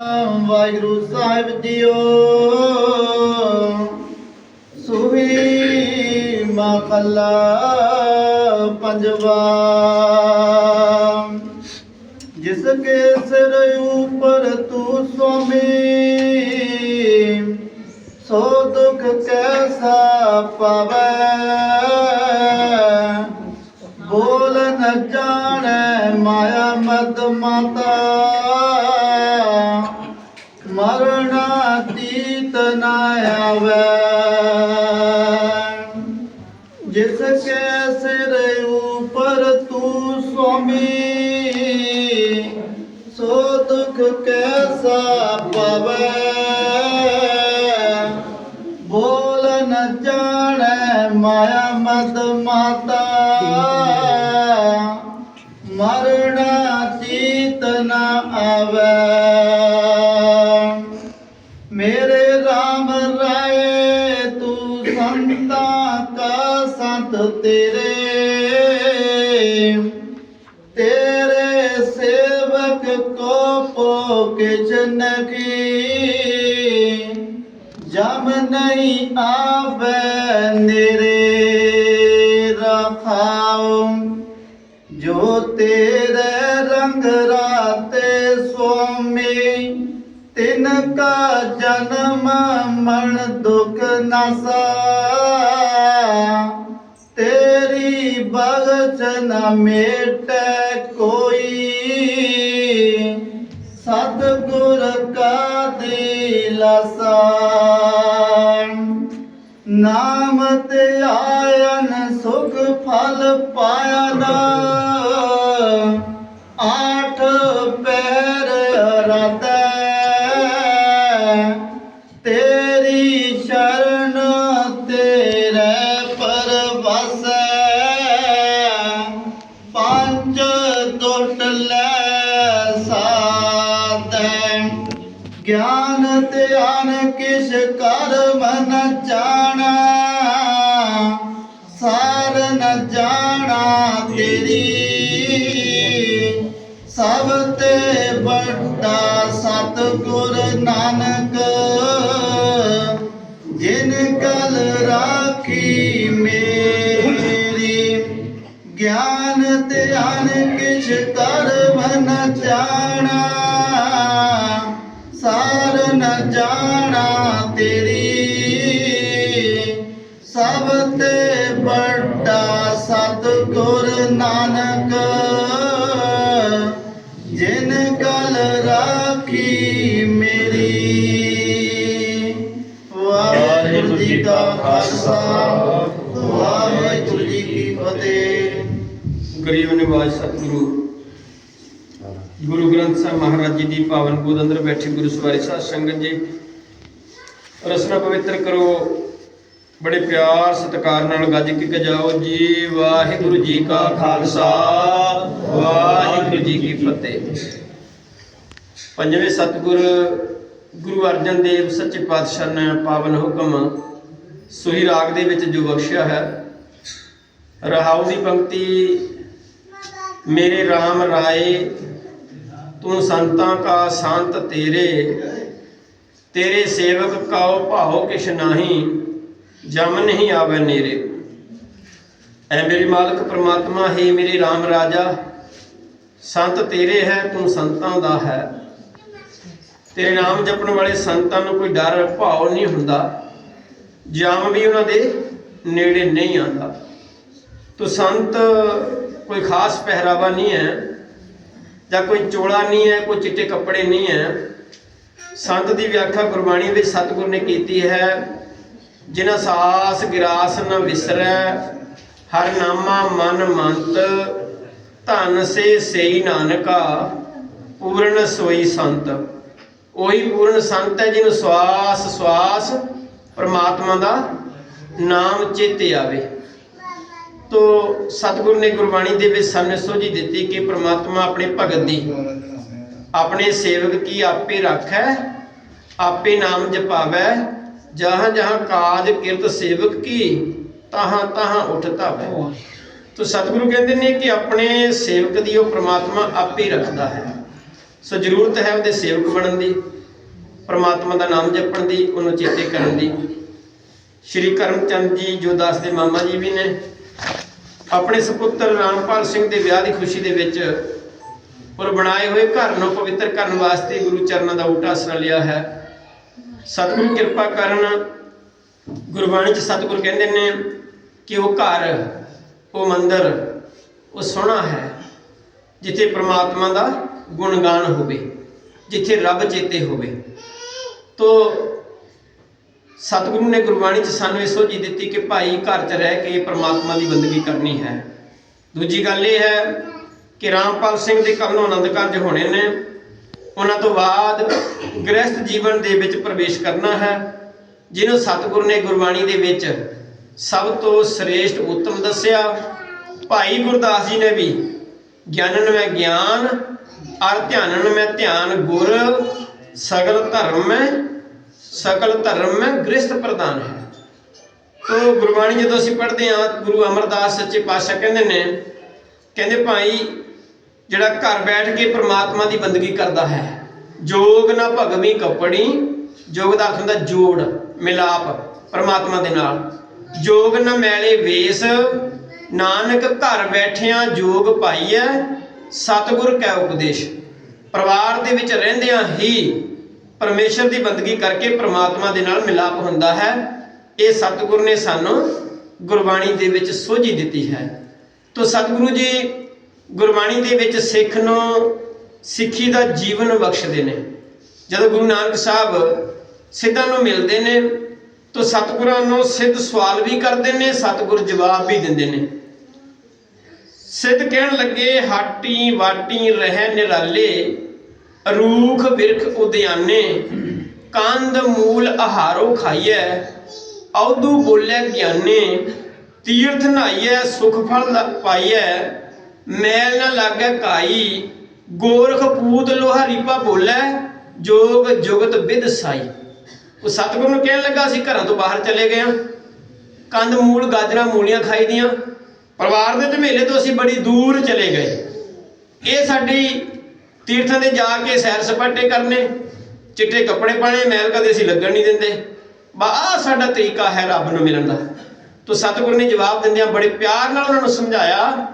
ਵਾਹਿਗੁਰੂ ਸਾਹਿਬ JIO. Suhi ਮਖਲਾ ਪੰਜਵਾ। ਜਿਸ ਕੇ ਸਿਰ ਉਪਰ ਤੂੰ ਸੁਆਮੀ ਸੋ ਦੁਖ ਕੈਸਾ ਪਵੈ? ਬੋਲ ਨ ਜਾਣੈ ਮਾਇਆ ਮਦ ਮਾਤਾ ਮਰਣਾ ਤੀਤ ਨ ਆਵੈ। ਜਿਸ ਕੇ ਸਿਰ ਉਪਰ ਤੂੰ ਸੁਆਮੀ ਸੋ ਦੁਖ ਕੈਸਾ ਪਾਵੈ। ਬੋਲ ਨ ਜਾਣੈ ਮਾਇਆ ਮਦ ਮਾਤਾ। ਮਰਣਾ ਤੀਤ ਨ ਆਵੈ। ਤੇਰੇ ਤੇਰੇ ਸੇਵਕ ਕੋ ਪੋ ਕਿਛ ਜਮ ਨਹੀਂ ਆਵੇ ਨੇਰੇ ਰਖਾਉ ਜੋ ਤੇਰੇ ਰੰਗ ਰਾਤੇ ਸੁਆਮੀ ਤਿਨ ਕਾ ਜਨਮ ਮਨ ਦੁਖ ਨਸਾ ਨ ਮੇਟੈ ਕੋਈ। ਸਤਗੁਰ ਕਾ ਦਿਲਸਾ ਨਾਮ ਤੇ ਆਇਨ ਸੁਖ ਫਲ ਪਾਇਆ ਦਾ ਆਠ ਪੈਰ ਰਤੈ ਤੇਰੀ ਸਭ ਤੇ ਵੱਡਾ ਸਤਿਗੁਰ ਨਾਨਕ, ਜਿਨ ਕਲ ਰਾਖੀ ਮੇਰੀ। ਗਿਆਨ ਧਿਆਨ ਕਿਛ ਕਰ ਨ ਜਾਣਾ। ਖਾਲਸਾ ਵਾਹਿਗੁਰੂ ਜੀ ਕੀ ਫਤਿਹ। ਗਰੀਬ ਨਿਵਾਜ ਸਤਿਗੁਰੂ ਗੁਰੂ ਗ੍ਰੰਥ ਸਾਹਿਬ ਮਹਾਰਾਜ ਜੀ ਦੀ ਪਾਵਨ ਗੋਦ ਅੰਦਰ ਬੈਠੇ ਗੁਰੂ ਸਵਾਰੀ ਸਾਧ ਸੰਗਤ ਜੀ, ਰਸਨਾ ਪਵਿੱਤਰ ਕਰੋ। ਬੜੇ ਪਿਆਰ ਸਤਿਕਾਰ ਨਾਲ ਗੱਜ ਕੇ ਗਜਾਓ ਜੀ, ਵਾਹਿਗੁਰੂ ਜੀ ਕਾ ਖਾਲਸਾ, ਵਾਹਿਗੁਰੂ ਜੀ ਕੀ ਫਤਿਹ। ਪੰਜਵੇਂ ਸਤਿਗੁਰ ਗੁਰੂ ਅਰਜਨ ਦੇਵ ਸੱਚੇ ਪਾਤਸ਼ਾਹ ਨੇ ਪਾਵਨ ਹੁਕਮ ਸੁਹੀ ਰਾਗ ਦੇ ਵਿੱਚ ਜੋ ਬਖਸ਼ਿਆ ਹੈ, ਰਹਾਉ ਦੀ ਪੰਕਤੀ, ਮੇਰੇ RAM ਰਾਏ, ਤੂੰ ਸੰਤਾਂ ਕਾ ਸੰਤ ਤੇਰੇ ਤੇਰੇ ਸੇਵਕ ਕਾਉ ਭਾਉ ਕਿਛ ਨਾਹੀ, ਜਮ ਨਹੀਂ ਆਵੇ ਨੇਰੇ। ਐ ਮੇਰੇ ਮਾਲਕ ਪ੍ਰਮਾਤਮਾ, ਹੈ ਮੇਰੇ RAM ਰਾਜਾ, ਸੰਤ ਤੇਰੇ ਹੈ, ਤੂੰ ਸੰਤਾਂ ਦਾ ਹੈ। ਤੇਰੇ ਨਾਮ ਜਪਣ ਵਾਲੇ ਸੰਤਾਂ ਨੂੰ ਕੋਈ ਡਰ, ਭਾਉ ਨਹੀਂ ਹੁੰਦਾ। ਜਮ ਵੀ ਉਹਨਾਂ ਦੇ ਨੇੜੇ ਨਹੀਂ ਆਉਂਦਾ। ਤੋ ਸੰਤ ਕੋਈ ਖਾਸ ਪਹਿਰਾਵਾ ਨਹੀਂ ਹੈ, ਜਾਂ ਕੋਈ ਚੋਲਾ ਨਹੀਂ ਹੈ, ਕੋਈ ਚਿੱਟੇ ਕੱਪੜੇ ਨਹੀਂ ਹੈ। ਸੰਤ ਦੀ ਵਿਆਖਿਆ ਗੁਰਬਾਣੀ ਵਿੱਚ ਸਤਿਗੁਰ ਨੇ ਕੀਤੀ ਹੈ, ਜਿਨ੍ਹਾਂ ਸਾਸ ਗਿਰਾਸ ਨ ਵਿਸਰੈ, ਹਰ ਨਾਮਾ ਮਨ ਮੰਤ, ਧਨ ਸੇ ਸਈ ਨਾਨਕਾ, ਪੂਰਨ ਸੋਈ ਸੰਤ। ਉਹੀ ਪੂਰਨ ਸੰਤ ਹੈ ਜਿਹਨੂੰ ਸਵਾਸ ਸਵਾਸ ਪ੍ਰਮਾਤਮਾ ਦਾ ਨਾਮ ਚੇਤੇ ਆਵੇ। ਤੋ ਸਤਿਗੁਰ ਨੇ ਗੁਰਬਾਣੀ ਦੇ ਵਿੱਚ ਸਾਨੂੰ ਸੋਝੀ ਦਿੱਤੀ ਕਿ ਪ੍ਰਮਾਤਮਾ ਆਪਣੇ ਭਗਤ ਦੀ, ਆਪਣੇ ਸੇਵਕ ਕੀ ਆਪੇ ਰੱਖੈ, ਆਪੇ ਨਾਮ ਜਪਾਵੈ, ਜਹਾਂ ਜਹਾਂ ਕਾਜ ਕਿਰਤ ਸੇਵਕ ਕੀ, ਤਾਹਾਂ ਤਹਾਂ ਉਠ ਧਾਵੈ। ਤੋ ਸਤਿਗੁਰੂ ਕਹਿੰਦੇ ਨੇ ਕਿ ਆਪਣੇ ਸੇਵਕ ਦੀ ਉਹ ਪ੍ਰਮਾਤਮਾ ਆਪੇ ਰੱਖਦਾ ਹੈ। ਸੋ ਜ਼ਰੂਰਤ ਹੈ ਉਹਦੇ ਸੇਵਕ ਬਣਨ ਦੀ। ਪ੍ਰਮਾਤਮਾ ਦਾ ਨਾਮ ਜਪਣ ਦੀ, ਉਹਨੂੰ ਚੇਤੇ ਕਰਨ ਦੀ। ਸ਼੍ਰੀ ਕਰਮਚੰਦ ਜੀ, ਜੋ ਦਾਸ ਦੇ ਮਾਮਾ ਜੀ ਵੀ ਨੇ, ਆਪਣੇ ਸੁਪੁੱਤਰ ਰਾਮਪਾਲ ਸਿੰਘ ਦੇ ਵਿਆਹ ਦੀ ਖੁਸ਼ੀ ਦੇ ਵਿੱਚ ਔਰ ਬਣਾਏ ਹੋਏ ਘਰ ਨੂੰ ਪਵਿੱਤਰ ਕਰਨ ਵਾਸਤੇ ਗੁਰੂ ਚਰਨਾਂ ਦਾ ਊਟਾ ਆਸਰਾ ਲਿਆ ਹੈ। ਸਤਿਗੁਰੂ ਕਿਰਪਾ ਕਰਨ ਗੁਰਬਾਣੀ ਚ ਸਤਿਗੁਰ ਕਹਿੰਦੇ ਨੇ ਕਿ ਉਹ ਘਰ, ਉਹ ਮੰਦਰ, ਉਹ ਸੋਹਣਾ ਹੈ, ਜਿੱਥੇ ਪ੍ਰਮਾਤਮਾ ਦਾ ਗੁਣਗਾਨ ਹੋਵੇ, ਜਿੱਥੇ ਰੱਬ ਚੇਤੇ ਹੋਵੇ। ਤੋ ਸਤਿਗੁਰੂ ਨੇ ਗੁਰਬਾਣੀ ਚ ਸਾਨੂੰ ਇਹ ਸੋਝੀ ਦਿੱਤੀ ਕਿ ਭਾਈ ਘਰ ਚ ਰਹਿ ਕੇ ਪ੍ਰਮਾਤਮਾ ਦੀ ਬੰਦਗੀ ਕਰਨੀ ਹੈ। ਦੂਜੀ ਗੱਲ ਇਹ ਹੈ ਕਿ ਰਾਮਪਾਲ ਸਿੰਘ ਦੇ ਕਰਨ ਆਨੰਦ ਕਾਰਜ ਹੋਣੇ ਨੇ। ਉਹਨਾਂ ਤੋਂ ਬਾਅਦ ਗ੍ਰਸਥ ਜੀਵਨ ਦੇ ਵਿੱਚ ਪ੍ਰਵੇਸ਼ ਕਰਨਾ ਹੈ, ਜਿਹਨੂੰ ਸਤਿਗੁਰ ਨੇ ਗੁਰਬਾਣੀ ਦੇ ਵਿੱਚ ਸਭ ਤੋਂ ਸ੍ਰੇਸ਼ਟ ਉੱਤਮ ਦੱਸਿਆ। ਭਾਈ ਗੁਰਦਾਸ ਜੀ ਨੇ ਵੀ ਗਿਆਨਨ ਮੈਂ ਗਿਆਨ, ਅਰ ਧਿਆਨਨ ਮੈਂ ਧਿਆਨ ਗੁਰ ਸਗਲ ਧਰਮ ਮੈਂ ਸਕਲ ਧਰਮ ਮੈਂ ਗ੍ਰਸਥ ਪ੍ਰਦਾਨ ਹੈ। ਤੋ ਗੁਰਬਾਣੀ ਜਦੋਂ ਅਸੀਂ ਪੜ੍ਹਦੇ ਹਾਂ, ਗੁਰੂ ਅਮਰਦਾਸ ਸੱਚੇ ਪਾਤਸ਼ਾਹ ਕਹਿੰਦੇ ਨੇ, ਕਹਿੰਦੇ ਭਾਈ, ਜਿਹੜਾ ਘਰ ਬੈਠ ਕੇ ਪ੍ਰਮਾਤਮਾ ਦੀ ਬੰਦਗੀ ਕਰਦਾ ਹੈ, ਜੋਗ ਨਾ ਭਗਵੀ ਕੱਪੜੀ, ਜੋਗ ਦਾ ਅਰਥ ਹੁੰਦਾ ਜੋੜ, ਮਿਲਾਪ ਪ੍ਰਮਾਤਮਾ ਦੇ ਨਾਲ। ਜੋਗ ਨਾ ਮੈਲੇ ਵੇਸ, ਨਾਨਕ ਘਰ ਬੈਠਿਆਂ ਜੋਗ ਪਾਈਐ ਸਤਿਗੁਰ ਕੈ ਉਪਦੇਸ਼। ਪਰਿਵਾਰ ਦੇ ਵਿੱਚ ਰਹਿੰਦਿਆਂ ਹੀ ਪਰਮੇਸ਼ਰ ਦੀ ਬੰਦਗੀ ਕਰਕੇ ਪ੍ਰਮਾਤਮਾ ਦੇ ਨਾਲ ਮਿਲਾਪ ਹੁੰਦਾ ਹੈ। ਇਹ ਸਤਿਗੁਰ ਨੇ ਸਾਨੂੰ ਗੁਰਬਾਣੀ ਦੇ ਵਿੱਚ ਸੋਝੀ ਦਿੱਤੀ ਹੈ। ਤੋ ਸਤਿਗੁਰੂ ਜੀ ਗੁਰਬਾਣੀ ਦੇ ਵਿੱਚ ਸਿੱਖ ਨੂੰ ਸਿੱਖੀ ਦਾ ਜੀਵਨ ਬਖਸ਼ਦੇ ਨੇ। ਜਦੋਂ ਗੁਰੂ ਨਾਨਕ ਸਾਹਿਬ ਸਿੱਧਾਂ ਨੂੰ ਮਿਲਦੇ ਨੇ, ਤਾਂ ਸਤਿਗੁਰਾਂ ਨੂੰ ਸਿੱਧ ਸਵਾਲ ਵੀ ਕਰਦੇ ਨੇ, ਸਤਿਗੁਰ ਜਵਾਬ ਵੀ ਦਿੰਦੇ ਨੇ। ਸਿੱਧ ਕਹਿਣ ਲੱਗੇ, ਹਾਟੀ ਵਾਟੀ ਰਹਿ ਨਿਰਾਲੇ, ਰੂਖ ਵਿਰਖ ਉਦਿਆਨੇ, ਕੰਦ ਮੂਲ ਆਹਾਰੋ ਖਾਈਐ ਔਦੂ ਬੋਲੇ ਗਿਆਨੇ, ਤੀਰਥ ਨਹਾਈਐ ਸੁਖ ਫਲ ਪਾਈਐ, ਮੈਲ ਨਾ ਲਾਗੈ ਕਾਈ, ਗੋਰਖ ਪੂਤ ਲੋਹਾਰੀ ਪਾ ਬੋਲੇ, ਜੋਗ ਜੁਗਤ ਵਿਦ ਸਾਈ। ਉਹ ਸਤਿਗੁਰੂ ਨੂੰ ਕਹਿਣ ਲੱਗਾ, ਅਸੀਂ ਘਰਾਂ ਤੋਂ ਬਾਹਰ ਚਲੇ ਗਏ ਹਾਂ ਕੰਦ ਮੂਲ ਗਾਜਰਾਂ ਮੂਲੀਆਂ ਖਾਈ ਦੀਆਂ। ਪਰਿਵਾਰ ਦੇ ਝਮੇਲੇ ਤੋਂ ਅਸੀਂ ਬੜੀ ਦੂਰ ਚਲੇ ਗਏ। ਇਹ ਸਾਡੀ ਤੀਰਥਾਂ 'ਤੇ ਜਾ ਕੇ ਸੈਰ ਸਪਾਟੇ ਕਰਨੇ, ਚਿੱਟੇ ਕੱਪੜੇ ਪਾਣੇ ਮੈਲ ਕਦੇ ਅਸੀਂ ਲੱਗਣ ਨਹੀਂ ਦਿੰਦੇ। ਬਾ, ਆਹ ਸਾਡਾ ਤਰੀਕਾ ਹੈ ਰੱਬ ਨੂੰ ਮਿਲਣ ਦਾ। ਤੋ ਸਤਿਗੁਰ ਨੇ ਜਵਾਬ ਦਿੰਦਿਆਂ ਬੜੇ ਪਿਆਰ ਨਾਲ ਉਹਨਾਂ ਨੂੰ ਸਮਝਾਇਆ,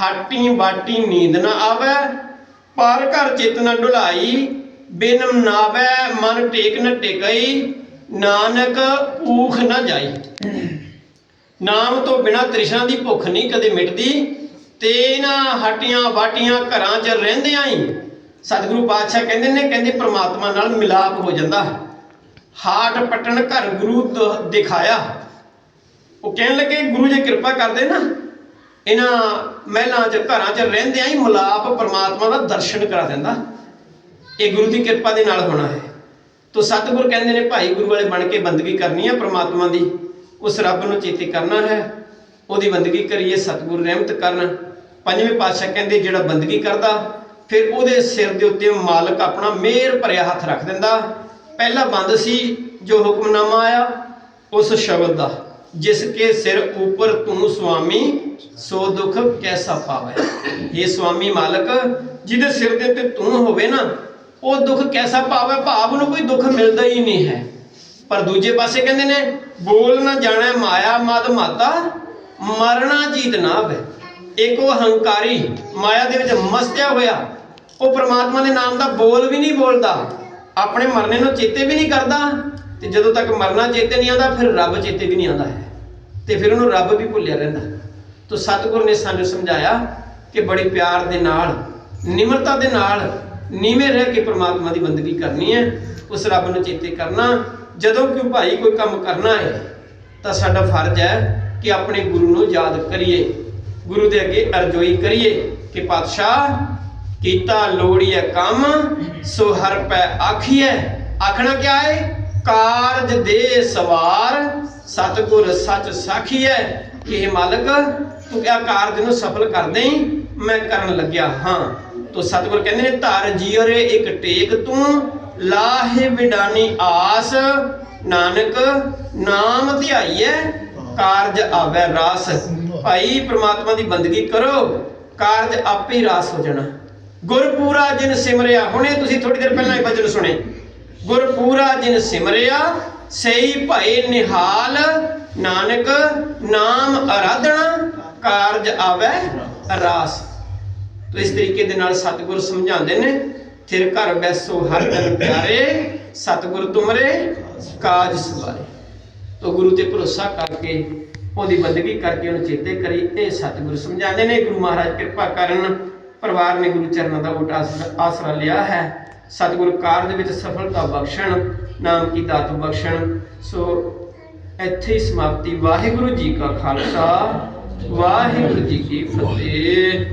ਹਾਟੀ ਬਾਟੀ ਨੀਂਦ ਨਾ ਆਵੇ, ਪਰ ਘਰ ਚਿਤ ਨਾ ਢੁਲਾਈ ਬਿਨ ਨਾਵੇ, ਮਨ ਟੇਕ ਨਾ ਟਿਕਈ, ਨਾਨਕ ਊਖ ਨਾ ਜਾਈ। ਨਾਮ ਤੋਂ ਬਿਨਾ ਤ੍ਰਿਸ਼ਨਾ ਦੀ ਭੁੱਖ ਨਹੀਂ ਕਦੇ ਮਿਟਦੀ, ਤੇ ਇਹਨਾਂ ਹਟੀਆਂ ਬਾਟੀਆਂ ਘਰਾਂ 'ਚ ਰਹਿੰਦਿਆਂ ਹੀ ਸਤਿਗੁਰੂ ਪਾਤਸ਼ਾਹ ਕਹਿੰਦੇ ਨੇ, ਕਹਿੰਦੇ ਪ੍ਰਮਾਤਮਾ ਨਾਲ ਮਿਲਾਪ ਹੋ ਜਾਂਦਾ। ਹਾਟ ਪਟਣ ਘਰ ਗੁਰੂ ਦ- ਦਿਖਾਇਆ। ਉਹ ਕਹਿਣ ਲੱਗੇ, ਗੁਰੂ ਜੀ ਕਿਰਪਾ ਕਰਦੇ ਨਾ, ਇਹਨਾਂ ਮਹਿਲਾਂ 'ਚ, ਘਰਾਂ 'ਚ ਰਹਿੰਦਿਆਂ ਹੀ ਮਿਲਾਪ ਪ੍ਰਮਾਤਮਾ ਦਾ ਦਰਸ਼ਨ ਕਰਾ ਦਿੰਦਾ। ਇਹ ਗੁਰੂ ਦੀ ਕਿਰਪਾ ਦੇ ਨਾਲ ਹੋਣਾ ਹੈ। ਤੋ ਸਤਿਗੁਰ ਕਹਿੰਦੇ ਨੇ, ਭਾਈ ਗੁਰੂ ਵਾਲੇ ਬਣ ਕੇ ਬੰਦਗੀ ਕਰਨੀ ਹੈ ਪ੍ਰਮਾਤਮਾ ਦੀ। ਉਸ ਰੱਬ ਨੂੰ ਚੇਤੇ ਕਰਨਾ ਹੈ। ਉਹਦੀ ਬੰਦਗੀ ਕਰੀਏ, ਸਤਿਗੁਰ ਰਹਿਮਤ ਕਰਨ। ਪੰਜਵੇਂ ਪਾਤਸ਼ਾਹ ਕਹਿੰਦੇ, ਜਿਹੜਾ ਬੰਦਗੀ ਕਰਦਾ, ਫਿਰ ਉਹਦੇ ਸਿਰ ਦੇ ਉੱਤੇ ਮਾਲਕ ਆਪਣਾ ਮਿਹਰ ਭਰਿਆ ਹੱਥ ਰੱਖ ਦਿੰਦਾ। ਪਹਿਲਾ ਬੰਦ ਸੀ, ਜੋ ਹੁਕਮਨਾਮਾ ਆਇਆ, ਉਸ ਸ਼ਬਦ ਦਾ, ਜਿਸ ਕੇ ਸਿਰ ਉਪਰ ਤੂੰ ਸੁਆਮੀ, ਸੋ ਦੁੱਖ ਕੈਸਾ ਪਾਵੇ। ਇਹ ਸੁਆਮੀ ਮਾਲਕ, ਜਿਹਦੇ ਸਿਰ ਦੇ ਉੱਤੇ ਤੂੰ ਹੋਵੇ ਨਾ, ਉਹ ਦੁੱਖ ਕੈਸਾ ਪਾਵੇ? ਭਾਵ ਨੂੰ ਕੋਈ ਦੁੱਖ ਮਿਲਦਾ ਹੀ ਨਹੀਂ ਹੈ। ਪਰ ਦੂਜੇ ਪਾਸੇ ਕਹਿੰਦੇ ਨੇ, ਬੋਲ ਨਾ ਜਾਣੈ ਮਾਇਆ, ਮਦ ਮਾਤਾ, ਮਰਨਾ ਜੀਤ ਨਾ ਆਵੇ ਇੱਕ ਉਹ ਹੰਕਾਰੀ ਮਾਇਆ ਦੇ ਵਿੱਚ ਮਸਤਿਆ ਹੋਇਆ, ਉਹ ਪ੍ਰਮਾਤਮਾ ਦੇ ਨਾਮ ਦਾ ਬੋਲ ਵੀ ਨਹੀਂ ਬੋਲਦਾ, ਆਪਣੇ ਮਰਨੇ ਨੂੰ ਚੇਤੇ ਵੀ ਨਹੀਂ ਕਰਦਾ, ਤੇ ਜਦੋਂ ਤੱਕ ਮਰਨਾ ਚੇਤੇ ਨਹੀਂ ਆਉਂਦਾ, ਫਿਰ ਰੱਬ ਚੇਤੇ ਵੀ ਨਹੀਂ ਆਉਂਦਾ ਹੈ। ਤੇ ਫਿਰ ਉਹਨੂੰ ਰੱਬ ਵੀ ਭੁੱਲਿਆ ਰਹਿੰਦਾ ਤੋ ਸਤਿਗੁਰ ਨੇ ਸਾਨੂੰ ਸਮਝਾਇਆ ਕਿ ਬੜੇ ਪਿਆਰ ਦੇ ਨਾਲ, ਨਿਮਰਤਾ ਦੇ ਨਾਲ ਨੀਵੇਂ ਰਹਿ ਕੇ ਪ੍ਰਮਾਤਮਾ ਦੀ ਬੰਦਗੀ ਕਰਨੀ ਹੈ, ਉਸ ਰੱਬ ਨੂੰ ਚੇਤੇ ਕਰਨਾ ਜਦੋਂ ਕਿ ਭਾਈ ਕੋਈ ਕੰਮ ਕਰਨਾ ਹੈ, ਤਾਂ ਸਾਡਾ ਫਰਜ਼ ਹੈ ਕਿ ਆਪਣੇ ਗੁਰੂ ਨੂੰ ਯਾਦ ਕਰੀਏ। ਗੁਰੂ ਦੇ ਅੱਗੇ ਅਰਜ਼ੋਈ ਕਰੀਏ ਕਿ ਪਾਤਸ਼ਾਹ, ਕੀਤਾ ਲੋੜੀਏ ਕੰਮ, ਸੋ ਹਰ ਪੈ ਆਖੀਐ ਆਖਣਾ ਕਿਆ ਹੈ? ਕਾਰਜ ਦੇ ਸਵਾਰ ਸਤਿਗੁਰ ਸੱਚ ਹੈ ਕਿ ਇਹ ਮਾਲਕ, ਤੂੰ ਕਿਆ ਕਾਰਜ ਨੂੰ ਸਫਲ ਕਰ ਦੇਂ ਮੈਂ ਕਰਨ ਲੱਗਿਆ ਹਾਂ। ਤੋ ਸਤਿਗੁਰ ਕਹਿੰਦੇ ਨੇ, ਧਰ ਜੀਅਰੇ ਇੱਕ ਟੇਕ ਤੂੰ ਲਾਹੇ ਵਿਡਾਨੀ ਆਸ, ਨਾਨਕ ਨਾਮ ਧਿਆਈਐ, ਕਾਰਜ ਆਵੈ ਰਾਸ। ਭਾਈ ਪ੍ਰਮਾਤਮਾ ਦੀ ਬੰਦਗੀ ਕਰੋ, ਕਾਰਜ ਆਪੇ ਹੀ ਰਾਸ ਹੋ ਜਾਣਾ। ਗੁਰਪੂਰਾ ਜਿਨ ਸਿਮਰਿਆ, ਹੁਣੇ ਤੁਸੀਂ ਥੋੜੀ ਦੇਰ ਪਹਿਲਾਂ ਇਹ ਭਜਨ ਸੁਣੇ। ਗੁਰਪੂਰਾ ਜਿਨ ਸਿਮਰਿਆ ਸਈ ਭਏ ਨਿਹਾਲ, ਨਾਨਕ ਨਾਮ ਅਰਾਧਣਾ ਕਾਰਜ ਆਵੇ ਰਾਸ। ਤੋ ਇਸ ਤਰੀਕੇ ਦੇ ਨਾਲ ਸਤਿਗੁਰ ਸਮਝਾਉਂਦੇ ਨੇ ਥਿਰ ਘਰ ਬੈਸੋ ਹਰ ਦਿਨ ਪਿਆਰੇ, ਸਤਿਗੁਰ ਤੁਮਰੇ, ਕਾਜ ਸਵਾਰੇ। ਤੋ ਗੁਰੂ ਤੇ ਭਰੋਸਾ ਕਰਕੇ, ਉਹਦੀ ਬੰਦਗੀ ਕਰਕੇ ਉਹਨੂੰ ਚੇਤੇ ਕਰੀ, ਇਹ ਸਤਿਗੁਰ ਸਮਝਾਉਂਦੇ ਨੇ, ਗੁਰੂ ਮਹਾਰਾਜ ਕਿਰਪਾ ਕਰਨ ਪਰਿਵਾਰ ਨੇ ਗੁਰੂ ਚਰਨਾਂ ਦਾ ਓਟ ਆਸਰਾ ਆਸਰਾ ਲਿਆ ਹੈ। ਸਤਿਗੁਰ ਕਾਰਜ ਵਿੱਚ ਸਫਲਤਾ ਬਖਸ਼ਣ, ਨਾਮ ਕੀ ਦਾਤ ਬਖਸ਼ਣ। ਸੋ ਇੱਥੇ ਹੀ ਸਮਾਪਤੀ। ਵਾਹਿਗੁਰੂ ਜੀ ਕਾ ਖਾਲਸਾ, ਵਾਹਿਗੁਰੂ ਜੀ ਕੀ ਫਤਿਹ।